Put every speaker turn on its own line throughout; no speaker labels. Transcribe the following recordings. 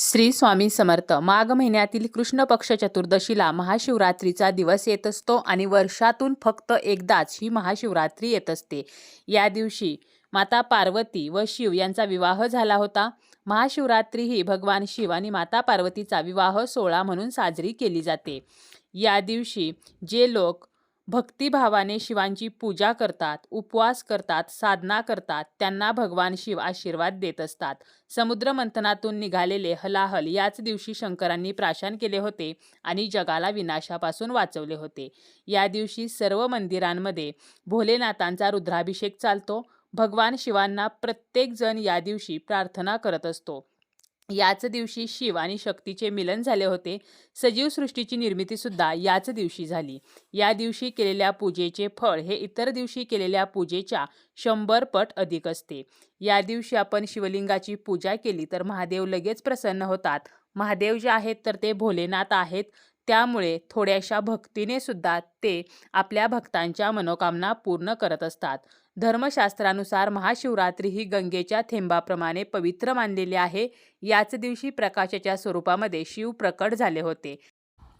श्री स्वामी समर्थ. माघ महिन्यातील कृष्ण पक्ष चतुर्दशीला महाशिवरात्रीचा दिवस येत असतो आणि वर्षातून फक्त एकदाच ही महाशिवरात्री येत असते. या दिवशी माता पार्वती व शिव यांचा विवाह झाला होता. महाशिवरात्री ही भगवान शिव आणि माता पार्वतीचा विवाह सोहळा म्हणून साजरी केली जाते. या दिवशी जे लोक भक्तिभावाने शिवांची पूजा करतात उपवास करतात साधना करतात त्यांना भगवान शिव आशीर्वाद देत असतात. समुद्र मंथनातून निघालेले हलाहल याच दिवशी शंकरांनी प्राशन केले होते आणि जगाला विनाशापासून वाचवले होते. या दिवशी सर्व मंदिरांमध्ये भोलेनाथांचा रुद्राभिषेक चालतो. भगवान शिवांना प्रत्येकजण या दिवशी प्रार्थना करत असतो. याच दिवशी शिव आणि शक्तीचे मिलन झाले होते. सजीव सृष्टीची निर्मितीसुद्धा याच दिवशी झाली. या दिवशी केलेल्या पूजेचे फळ हे इतर दिवशी केलेल्या पूजेच्या शंभर पट अधिक असते. या दिवशी आपण शिवलिंगाची पूजा केली तर महादेव लगेच प्रसन्न होतात. महादेव जे आहेत तर ते भोलेनाथ आहेत. त्यामुळे थोड्याशा भक्तीने सुद्धा ते आपल्या भक्तांच्या मनोकामना पूर्ण करत असतात. धर्मशास्त्रानुसार महाशिवरात्री ही गंगेच्या थेंबाप्रमाणे पवित्र मानलेली आहे. याच दिवशी प्रकाशाच्या स्वरूपामध्ये शिव प्रकट झाले होते.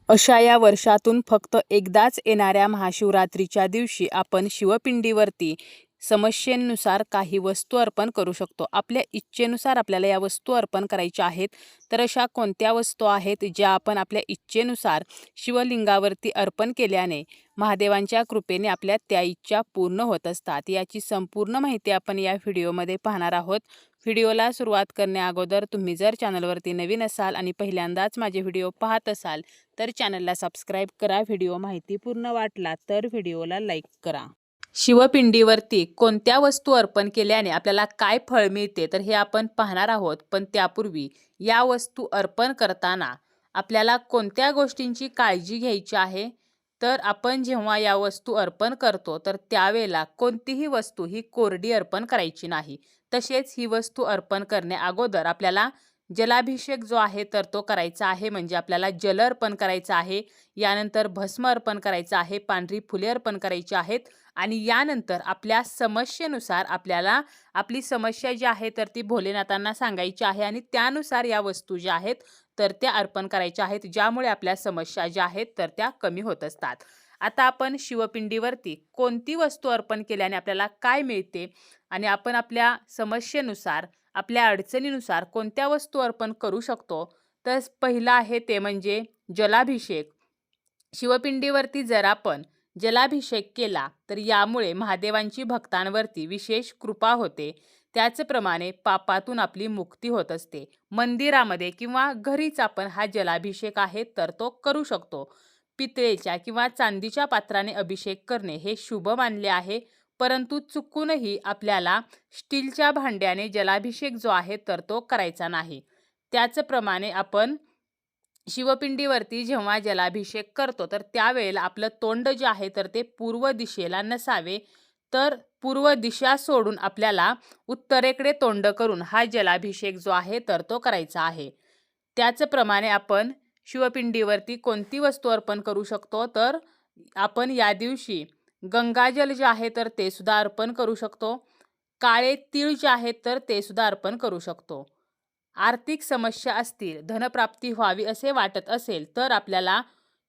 अशा या वर्षातून फक्त एकदाच येणाऱ्या महाशिवरात्रीच्या दिवशी आपण शिवपिंडीवरती समस्येनुसार काही वस्तू अर्पण करू शकतो. आपल्या इच्छेनुसार आपल्याला या वस्तू अर्पण करायच्या आहेत. तर अशा कोणत्या वस्तू आहेत ज्या आपण आपल्या इच्छेनुसार शिवलिंगावरती अर्पण केल्याने महादेवांच्या कृपेने आपल्या त्या इच्छा पूर्ण होत असतात? याची संपूर्ण माहिती आपण या व्हिडिओमध्ये पाहणार आहोत. व्हिडिओला सुरुवात करण्याअगोदर तुम्ही जर चॅनलवरती नवीन असाल आणि पहिल्यांदाच माझे व्हिडिओ पाहत असाल तर चॅनलला सबस्क्राईब करा. व्हिडिओ माहिती पूर्ण वाटला तर व्हिडिओला लाईक करा. शिवपिंडीवरती कोणत्या वस्तू अर्पण केल्याने आपल्याला काय फळ मिळते? तर हे आपण पाहणार आहोत. पण त्यापूर्वी या वस्तू अर्पण करताना आपल्याला कोणत्या गोष्टींची काळजी घ्यायची आहे? तर आपण जेव्हा या वस्तू अर्पण करतो तर त्यावेळेला कोणतीही वस्तू ही कोरडी अर्पण करायची नाही. तसेच ही वस्तू अर्पण करण्या अगोदर आपल्याला जलाभिषेक जो आहे तर तो करायचा आहे. म्हणजे आपल्याला जल अर्पण करायचं आहे. यानंतर भस्म अर्पण करायचं आहे. पांढरी फुले अर्पण करायची आहेत. आणि यानंतर आपल्या समस्येनुसार आपल्याला आपली समस्या जी आहे तर ती भोलेनाथांना सांगायची आहे. आणि त्यानुसार या वस्तू ज्या आहेत तर त्या अर्पण करायच्या आहेत. ज्यामुळे आपल्या समस्या ज्या आहेत तर त्या कमी होत असतात. आता आपण शिवपिंडीवरती कोणती वस्तू अर्पण केल्याने आपल्याला काय मिळते? आणि आपण आपल्या समस्येनुसार आपल्या अडचणीनुसार कोणत्या वस्तू अर्पण करू शकतो? तर पहिलं आहे ते म्हणजे जलाभिषेक. शिवपिंडीवरती जर आपण जलाभिषेक केला तर यामुळे महादेवांची भक्तांवरती विशेष कृपा होते. त्याचप्रमाणे पापातून आपली मुक्ती होत असते. मंदिरामध्ये किंवा घरीच आपण हा जलाभिषेक आहे तर तो करू शकतो. पितळेच्या किंवा चांदीच्या पात्राने अभिषेक करणे हे शुभ मानले आहे. परंतु चुकूनही आपल्याला स्टीलच्या भांड्याने जलाभिषेक जो आहे तर तो करायचा नाही. त्याचप्रमाणे आपण शिवपिंडीवरती जेव्हा जलाभिषेक करतो तर त्यावेळेला आपलं तोंड जे आहे तर ते पूर्व दिशेला नसावे. तर पूर्व दिशा सोडून आपल्याला उत्तरेकडे तोंड करून हा जलाभिषेक जो आहे तर तो करायचा आहे. त्याचप्रमाणे आपण शिवपिंडीवरती कोणती वस्तू अर्पण करू शकतो तर आपण या दिवशी गंगाजल जे आहे तर ते सुद्धा अर्पण करू शकतो. काळे तीळ जे आहेत तर ते सुद्धा अर्पण करू शकतो. आर्थिक समस्या असतील धनप्राप्ती व्हावी असे वाटत असेल तर आपल्याला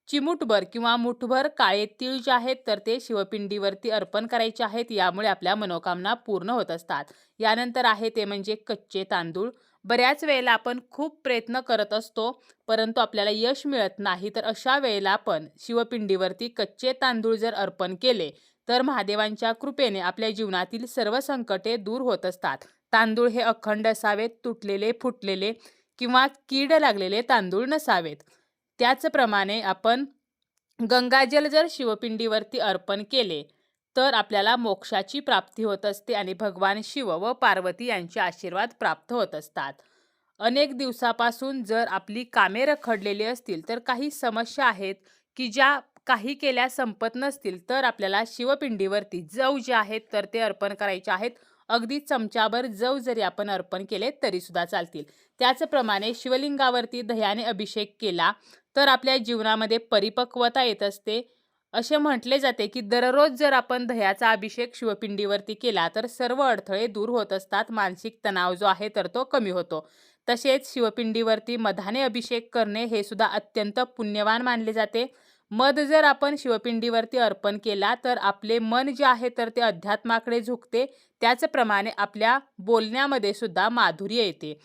चिमुटभर किंवा मुठभर काळे तीळ जे आहेत तर ते शिवपिंडीवरती अर्पण करायचे आहेत. यामुळे आपल्या मनोकामना पूर्ण होत असतात. यानंतर आहे ते म्हणजे कच्चे तांदूळ. बऱ्याच वेळेला आपण खूप प्रयत्न करत असतो परंतु आपल्याला यश मिळत नाही. तर अशा वेळेला आपण शिवपिंडीवरती कच्चे तांदूळ जर अर्पण केले तर महादेवांच्या कृपेने आपल्या जीवनातील सर्व संकटे दूर होत असतात. तांदूळ हे अखंड असावेत तुटलेले फुटलेले किंवा कीड लागलेले तांदूळ नसावेत. त्याचप्रमाणे आपण गंगाजल जर शिवपिंडीवरती अर्पण केले तर आपल्याला मोक्षाची प्राप्ती होत असते आणि भगवान शिव व पार्वती यांचे आशीर्वाद प्राप्त होत असतात. अनेक दिवसापासून जर आपली कामे रखडलेली असतील तर काही समस्या आहेत की ज्या काही केल्या संपत नसतील तर आपल्याला शिवपिंडीवरती जव जे आहेत तर ते अर्पण करायचे आहेत. अगदी चमच्याभर जव जरी आपण अर्पण केले तरीसुद्धा चालतील. त्याचप्रमाणे शिवलिंगावरती दह्याने अभिषेक केला तर आपल्या जीवनामध्ये परिपक्वता येत असते. असे म्हटले जाते की दररोज जर आपण दह्याचा अभिषेक शिवपिंडीवरती केला तर सर्व अडथळे दूर होत असतात. मानसिक तणाव जो आहे तर तो कमी होतो. तसेच शिवपिंडीवरती मधाने अभिषेक करणे हे सुद्धा अत्यंत पुण्यवान मानले जाते. मध जर आपण शिवपिंडीवरती अर्पण केला तर आपले मन जे आहे तर ते अध्यात्माकडे झुकते. त्याचप्रमाणे आपल्या बोलण्यामध्ये सुद्धा माधुर्य येते.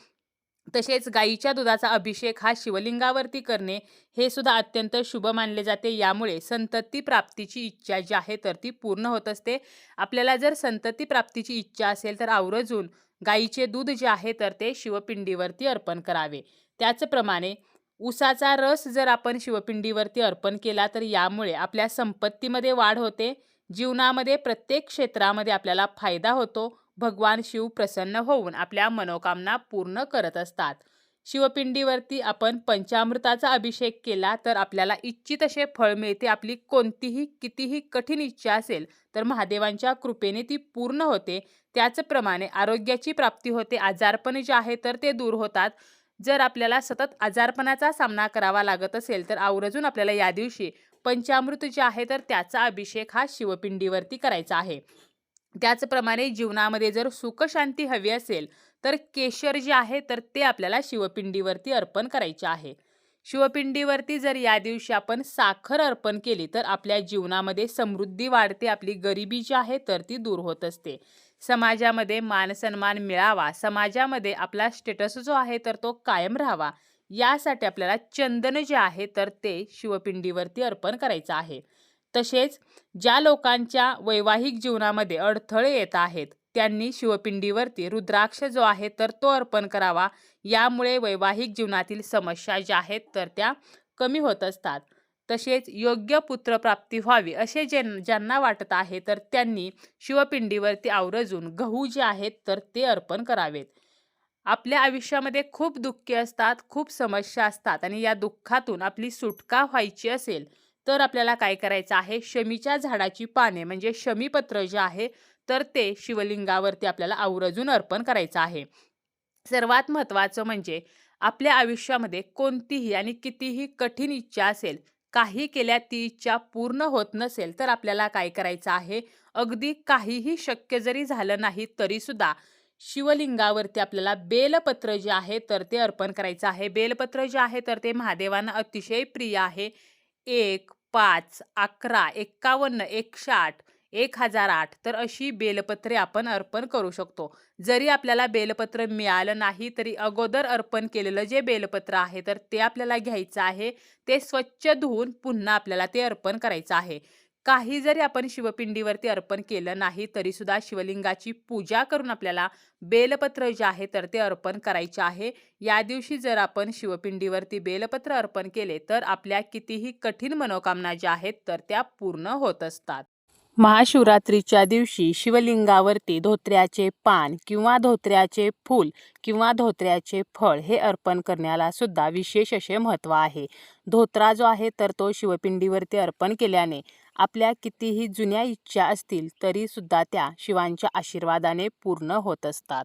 तसेच गाईच्या दुधाचा अभिषेक हा शिवलिंगावरती करणे हे सुद्धा अत्यंत शुभ मानले जाते. यामुळे संतती प्राप्तीची इच्छा जी आहे तर ती पूर्ण होत असते. आपल्याला जर संतती प्राप्तीची इच्छा असेल तर आवर्जून गाईचे दूध जे आहे तर ते शिवपिंडीवरती अर्पण करावे. त्याचप्रमाणे उसाचा रस जर आपण शिवपिंडीवरती अर्पण केला तर यामुळे आपल्या संपत्तीमध्ये वाढ होते. जीवनामध्ये प्रत्येक क्षेत्रामध्ये आपल्याला फायदा होतो. भगवान शिव प्रसन्न होऊन आपल्या मनोकामना पूर्ण करत असतात. शिवपिंडीवरती आपण पंचामृताचा अभिषेक केला तर आपल्याला इच्छित असे फळ मिळते. आपली कोणतीही कितीही कठीण इच्छा असेल तर महादेवांच्या कृपेने ती पूर्ण होते. त्याचप्रमाणे आरोग्याची प्राप्ती होते. आजारपण जे आहे तर ते दूर होतात. जर आपल्याला सतत आजारपणाचा सामना करावा लागत असेल तर आवर्जून आपल्याला या दिवशी पंचामृत जे आहे तर त्याचा अभिषेक हा शिवपिंडीवरती करायचा आहे. त्याचप्रमाणे जीवनामध्ये जर सुखशांती हवी असेल तर केशर जे आहे तर ते आपल्याला शिवपिंडीवरती अर्पण करायचे आहे. शिवपिंडीवरती जर या दिवशी आपण साखर अर्पण केली तर आपल्या जीवनामध्ये समृद्धी वाढते आपली गरिबी जी आहे तर ती दूर होत असते. समाजामध्ये मानसन्मान मिळावा समाजामध्ये आपला स्टेटस जो आहे तर तो कायम राहावा यासाठी आपल्याला चंदन जे आहे तर ते शिवपिंडीवरती अर्पण करायचं आहे. तसेच ज्या लोकांच्या वैवाहिक जीवनामध्ये अडथळे येत आहेत त्यांनी शिवपिंडीवरती रुद्राक्ष जो आहे तर तो अर्पण करावा. यामुळे वैवाहिक जीवनातील समस्या ज्या आहेत तर त्या कमी होत असतात. तसेच योग्य पुत्रप्राप्ती व्हावी असे जे ज्यांना वाटत आहे तर त्यांनी शिवपिंडीवरती आवरजून गहू जे आहेत तर ते अर्पण करावेत. आपल्या आयुष्यामध्ये खूप दुःखे असतात खूप समस्या असतात आणि या दुःखातून आपली सुटका व्हायची असेल तर आपल्याला काय करायचं आहे? शमीच्या झाडाची पाने म्हणजे शमीपत्र जे आहे तर ते शिवलिंगावरती आपल्याला आवर्जून अर्पण करायचं आहे. सर्वात महत्त्वाचं म्हणजे आपल्या आयुष्यामध्ये कोणतीही आणि कितीही कठीण इच्छा असेल काही केल्या ती इच्छा पूर्ण होत नसेल तर आपल्याला काय करायचं आहे? अगदी काहीही शक्य जरी झालं नाही तरीसुद्धा शिवलिंगावरती आपल्याला बेलपत्र जे आहे तर ते अर्पण करायचं आहे. बेलपत्र जे आहे तर ते महादेवांना अतिशय प्रिय आहे. एक पाच अकरा एक्कावन्न एकशे आठ एक हजार आठ तर अशी बेलपत्रे आपण अर्पण करू शकतो. जरी आपल्याला बेलपत्र मिळालं नाही तरी अगोदर अर्पण केलेलं जे बेलपत्र आहे तर ते आपल्याला घ्यायचं आहे. ते स्वच्छ धुवून पुन्हा आपल्याला ते अर्पण करायचं आहे. काही जरी आपण शिवपिंडीवरती अर्पण केलं नाही तरीसुद्धा शिवलिंगाची पूजा करून आपल्याला बेलपत्र जे आहे तर ते अर्पण करायचे आहे. या दिवशी जर आपण शिवपिंडीवरती बेलपत्र अर्पण केले तर आपल्या कितीही कठीण मनोकामना ज्या आहेत तर त्या पूर्ण होत असतात. महाशिवरात्रीच्या दिवशी शिवलिंगावरती धोत्र्याचे पान किंवा धोत्र्याचे फूल किंवा धोत्र्याचे फळ हे अर्पण करण्याला सुद्धा विशेष असे महत्त्व आहे. धोत्रा जो आहे तर तो शिवपिंडीवरती अर्पण केल्याने आपल्या कितीही जुन्या इच्छा असतील तरीसुद्धा त्या शिवांच्या आशीर्वादाने पूर्ण होत असतात.